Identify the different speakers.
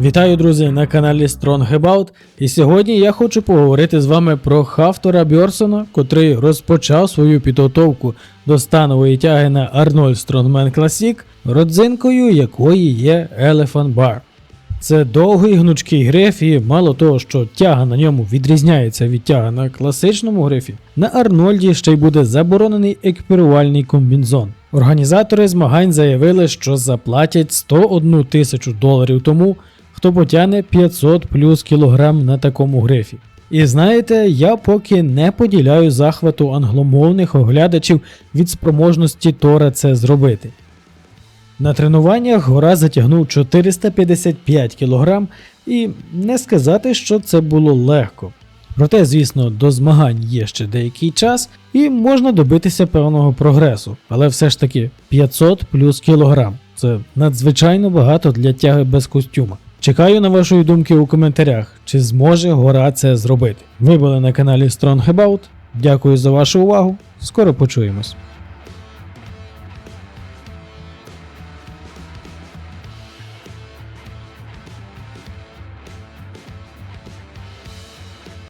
Speaker 1: Вітаю, друзі, на каналі Strong About. І сьогодні я хочу поговорити з вами про Хафтора Бьорсона, котрий розпочав свою підготовку до станової тяги на Arnold Strongman Classic, родзинкою якої є Elephant Bar. Це довгий гнучкий гриф, і мало того, що тяга на ньому відрізняється від тяги на класичному грифі, на Арнольді ще й буде заборонений екіпірувальний комбінзон. Організатори змагань заявили, що заплатять 101 тисячу доларів тому, хто потягне 500 плюс кілограм на такому грифі. І знаєте, я поки не поділяю захвату англомовних оглядачів від спроможності Тора це зробити. На тренуваннях гора затягнув 455 кг, і не сказати, що це було легко. Проте, звісно, до змагань є ще деякий час, і можна добитися певного прогресу, але все ж таки 500 плюс кілограм. Це надзвичайно багато для тяги без костюма. Чекаю на вашої думки у коментарях, чи зможе гора це зробити. Ви були на каналі Strong About. Дякую за вашу увагу. Скоро почуємось.